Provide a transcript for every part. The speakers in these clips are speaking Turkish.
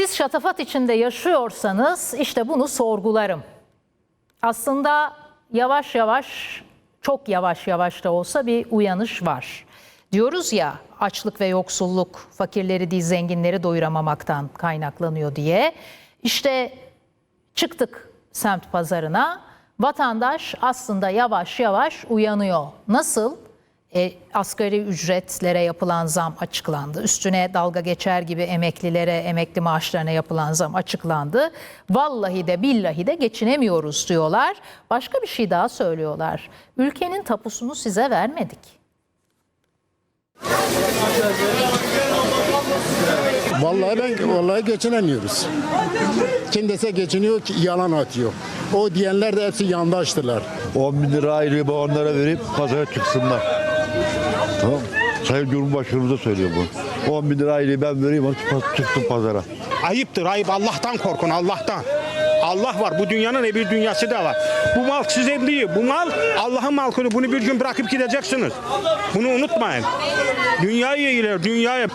Siz şatafat içinde yaşıyorsanız işte bunu sorgularım. Aslında yavaş yavaş, çok yavaş yavaş da olsa bir uyanış var. Diyoruz ya açlık ve yoksulluk fakirleri değil zenginleri doyuramamaktan kaynaklanıyor diye. İşte çıktık semt pazarına. Vatandaş aslında yavaş yavaş uyanıyor. Nasıl? E, asgari ücretlere yapılan zam açıklandı. Üstüne dalga geçer gibi emeklilere, emekli maaşlarına yapılan zam açıklandı. Vallahi de billahi de geçinemiyoruz diyorlar. Başka bir şey daha söylüyorlar. Ülkenin tapusunu size vermedik. Vallahi ben vallahi geçinemiyoruz. Kim dese geçiniyor ki yalan atıyor. O diyenler de hepsi yandaştılar. 10 bin lira ayrı onlara verip pazara çıksınlar. Tamam. Sayın Cumhurbaşkanımız da söylüyor bu. 10 bin lira ayrı ben vereyim onu çıksın pazara. Ayıptır ayıp Allah'tan korkun Allah'tan. Allah var bu dünyanın bir dünyası da var. Bu mal sizin değil. Bu mal Allah'ın malkını. Bunu bir gün bırakıp gideceksiniz. Bunu unutmayın. Dünyayı iyiler dünyayı.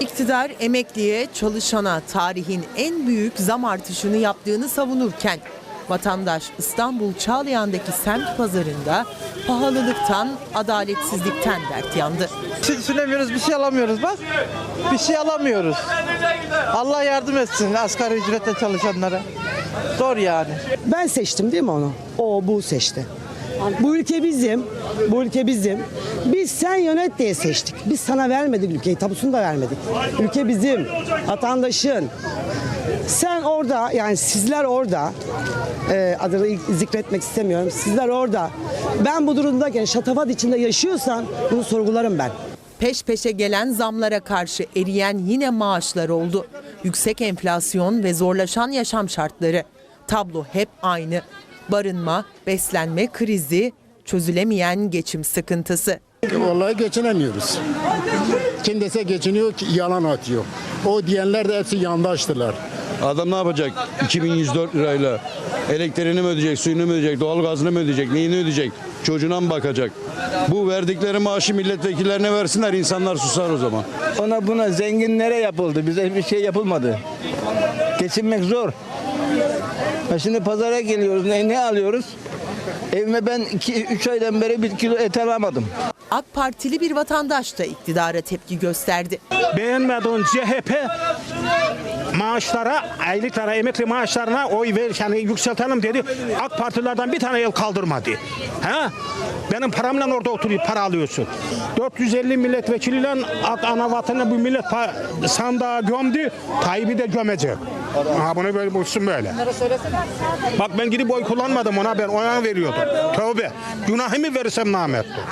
İktidar emekliye, çalışana tarihin en büyük zam artışını yaptığını savunurken vatandaş İstanbul Çağlayan'daki semt pazarında pahalılıktan, adaletsizlikten dert yandı. Süremiyoruz bir şey alamıyoruz bak. Bir şey alamıyoruz. Allah yardım etsin asgari ücretle çalışanlara. Zor yani. Ben seçtim değil mi onu? O bu seçti. Bu ülke bizim. Bu ülke bizim. Biz sen yönet diye seçtik. Biz sana vermedik ülkeyi. Tabusunu da vermedik. Ülke bizim. Vatandaşın. Sen orada yani sizler orada e, adını zikretmek istemiyorum. Sizler orada. Ben bu durumdayken şatafat içinde yaşıyorsan bunu sorgularım ben. Peş peşe gelen zamlara karşı eriyen yine maaşlar oldu. Yüksek enflasyon ve zorlaşan yaşam şartları. Tablo hep aynı. Barınma, beslenme krizi, çözülemeyen geçim sıkıntısı. Vallahi geçinemiyoruz. Kim dese geçiniyor ki yalan atıyor. O diyenler de hepsi yandaştılar. Adam ne yapacak? 2104 lirayla elektriğini mi ödeyecek, suyunu mu ödeyecek, doğalgazını mı ödeyecek, neyini ödeyecek? Çocuğuna mı bakacak? Bu verdikleri maaşı milletvekillerine versinler, insanlar susar o zaman. Ona buna zenginlere yapıldı. Bize bir şey yapılmadı. Geçinmek zor. Şimdi pazara geliyoruz. Ne, ne alıyoruz? Evime ben 2-3 aydan beri bir kilo et alamadım. AK Partili bir vatandaş da iktidara tepki gösterdi. Beğenmediğin CHP maaşlara, aylıklara, emekli maaşlarına oy ver, yani yükseltelim dedi. AK Partilerden bir tane el kaldırmadı. Ha? Benim paramla orada oturup para alıyorsun. 450 milletvekiliyle AK ana vatanı bu millet sandığa gömdü. Tayyip'i de gömecek. Ha bunu böyle bulsun böyle. Bak ben gidip oy kullanmadım ona ben oy veriyordum. Tövbe. Günahımı verirsem namerttir.